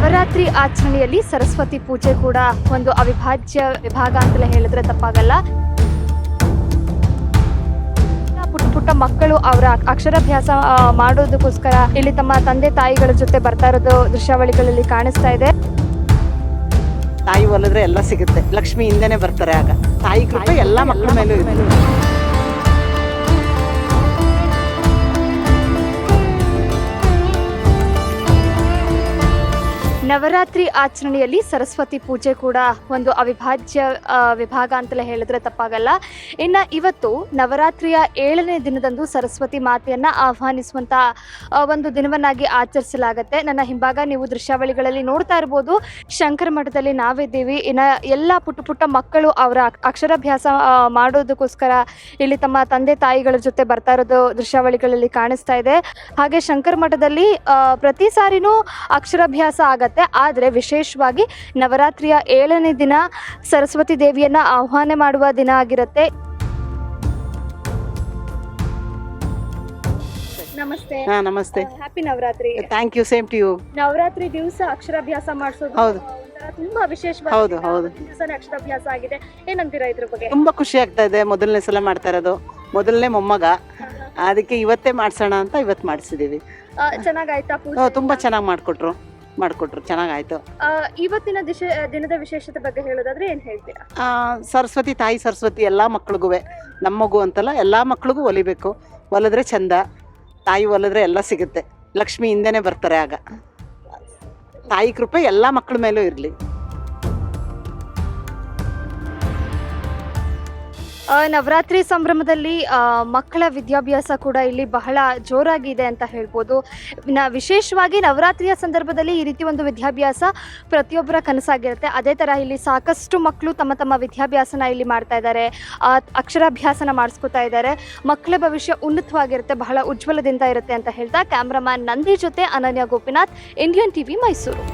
ನವರಾತ್ರಿ ಆಚರಣೆಯಲ್ಲಿ ಸರಸ್ವತಿ ಪೂಜೆ ಕೂಡ ಒಂದು ಅವಿಭಾಜ್ಯ ವಿಭಾಗ ಅಂತಲೇ ಹೇಳಿದ್ರೆ ತಪ್ಪಾಗಲ್ಲ. ಪುಟ್ಟ ಪುಟ್ಟ ಮಕ್ಕಳು ಅವರ ಅಕ್ಷರಾಭ್ಯಾಸ ಮಾಡೋದಕ್ಕೋಸ್ಕರ ಇಲ್ಲಿ ತಮ್ಮ ತಂದೆ ತಾಯಿಗಳ ಜೊತೆ ಬರ್ತಾ ಇರೋದು ದೃಶ್ಯಾವಳಿಗಳಲ್ಲಿ ಕಾಣಿಸ್ತಾ ಇದೆ. ತಾಯಿ ಒಲಿದ್ರೆ ಎಲ್ಲ ಸಿಗುತ್ತೆ. ಲಕ್ಷ್ಮಿ ಹಿಂದೆನೆ ಬರ್ತಾರೆ ಆಗ. ತಾಯಿ ಕೃಪೆ ಎಲ್ಲ ಮಕ್ಕಳ ಮೇಲೂ ಇದೆ ನವರಾತ್ರಿ ಆಚರಣೆಯಲ್ಲಿ ಸರಸ್ವತಿ ಪೂಜೆ ಕೂಡ ಒಂದು ಅವಿಭಾಜ್ಯ ವಿಭಾಗ ಅಂತಲೇ ಹೇಳಿದ್ರೆ ತಪ್ಪಾಗಲ್ಲ. ಇನ್ನು ಇವತ್ತು ನವರಾತ್ರಿಯ ಏಳನೇ ದಿನದಂದು ಸರಸ್ವತಿ ಮಾತೆಯನ್ನ ಆಹ್ವಾನಿಸುವಂತ ಒಂದು ದಿನವನ್ನಾಗಿ ಆಚರಿಸಲಾಗುತ್ತೆ. ನನ್ನ ಹಿಂಭಾಗ ನೀವು ದೃಶ್ಯಾವಳಿಗಳಲ್ಲಿ ನೋಡ್ತಾ ಇರ್ಬೋದು. ಶಂಕರ ಮಠದಲ್ಲಿ ನಾವಿದ್ದೀವಿ. ಇನ್ನು ಎಲ್ಲ ಪುಟ್ಟ ಪುಟ್ಟ ಮಕ್ಕಳು ಅವರ ಅಕ್ಷರಾಭ್ಯಾಸ ಮಾಡೋದಕ್ಕೋಸ್ಕರ ಇಲ್ಲಿ ತಮ್ಮ ತಂದೆ ತಾಯಿಗಳ ಜೊತೆ ಬರ್ತಾ ಇರೋದು ದೃಶ್ಯಾವಳಿಗಳಲ್ಲಿ ಕಾಣಿಸ್ತಾ ಇದೆ. ಹಾಗೆ ಶಂಕರ ಮಠದಲ್ಲಿ ಪ್ರತಿ ಸಾರಿನೂ ಅಕ್ಷರಾಭ್ಯಾಸ ಆಗತ್ತೆ. ಆದರೆ ವಿಶೇಷವಾಗಿ ನವರಾತ್ರಿಯ ಏಳನೇ ದಿನ ಸರಸ್ವತಿ ದೇವಿಯನ್ನ ಆಹ್ವಾನ ಮಾಡುವ ದಿನ ಆಗಿರುತ್ತೆ. ನಮಸ್ತೆ. ಹಾ ನಮಸ್ತೆ. Happy Navratri. Thank you same to you Navratri ದಿವಸ ಅಕ್ಷರಾಭ್ಯಾಸ ಮಾಡಿಸೋದು. ಹೌದು. ತುಂಬಾ ವಿಶೇಷವಾಗಿ ಹೌದು, ಹೌದು. ದಿವಸನೇ ಅಕ್ಷರಾಭ್ಯಾಸ ಆಗಿದೆ. ಏನಂತೀರಾ ಇದ್ರ ಬಗ್ಗೆ? ತುಂಬಾ ಖುಷಿ ಆಗ್ತಾ ಇದೆ ಮೊದಲನೇ ಸಲ ಮಾಡ್ತಾ ಇರೋದು. ಮೊದಲನೇ ಮೊಮ್ಮಗ. ಅದಕ್ಕೆ ಇವತ್ತೇ ಮಾಡ್ಸೋಣ ಅಂತ ಇವತ್ತು ಮಾಡಿಸಿದೀವಿ. ಆ, ಚೆನ್ನಾಗಾಯ್ತಾ ಪೂಜೆ? ತುಂಬಾ ಚೆನ್ನಾಗಿ ಮಾಡ್ಕೊಟ್ರು. ಮಾಡ್ಕೊಟ್ರು ಚೆನ್ನಾಗಾಯ್ತು. ಆ, ಇವತ್ತಿನ ದಿಶ ದಿನದ ವಿಶೇಷತೆ ಬಗ್ಗೆ ಹೇಳೋದಾದ್ರೆ ಏನ್ ಹೇಳ್ತೀರಾ? ಆ, ಸರಸ್ವತಿ ತಾಯಿ ಸರಸ್ವತಿ ಎಲ್ಲ ಮಕ್ಳಿಗೂ ನಮ್ಮ ಮಗು ಅಂತಲ್ಲ ಎಲ್ಲ ಮಕ್ಳಿಗೂ ಒಲಿಬೇಕು. ಒಲಿದ್ರೆ ಚಂದ. ತಾಯಿ ಒಲಿದ್ರೆ ಎಲ್ಲ ಸಿಗುತ್ತೆ. ಲಕ್ಷ್ಮಿ ಹಿಂದೆನೆ ಬರ್ತಾರೆ ಆಗ. ತಾಯಿ ಕೃಪೆ ಎಲ್ಲ ಮಕ್ಕಳ ಮೇಲೂ ಇರಲಿ. ನವರಾತ್ರಿ ಸಂಭ್ರಮದಲ್ಲಿ ಮಕ್ಕಳ ವಿದ್ಯಾಭ್ಯಾಸ ಕೂಡ ಇಲ್ಲಿ ಬಹಳ ಜೋರಾಗಿದೆ ಅಂತ ಹೇಳ್ಬೋದು. ನ, ವಿಶೇಷವಾಗಿ ನವರಾತ್ರಿಯ ಸಂದರ್ಭದಲ್ಲಿ ಈ ರೀತಿ ಒಂದು ವಿದ್ಯಾಭ್ಯಾಸ ಪ್ರತಿಯೊಬ್ಬರ ಕನಸಾಗಿರುತ್ತೆ. ಅದೇ ಥರ ಇಲ್ಲಿ ಸಾಕಷ್ಟು ಮಕ್ಕಳು ತಮ್ಮ ತಮ್ಮ ವಿದ್ಯಾಭ್ಯಾಸನ ಇಲ್ಲಿ ಮಾಡ್ತಾ ಇದ್ದಾರೆ. ಅಕ್ಷರಾಭ್ಯಾಸನ ಮಾಡಿಸ್ಕೊತಾ ಇದ್ದಾರೆ. ಮಕ್ಕಳ ಭವಿಷ್ಯ ಉನ್ನತವಾಗಿರುತ್ತೆ, ಬಹಳ ಉಜ್ವಲದಿಂದ ಇರುತ್ತೆ ಅಂತ ಹೇಳ್ತಾ ಕ್ಯಾಮ್ರಾಮ್ಯಾನ್ ನಂದಿ ಜೊತೆ ಅನನ್ಯ ಗೋಪಿನಾಥ್ ಇಂಡಿಯನ್ ಟಿವಿ ಮೈಸೂರು.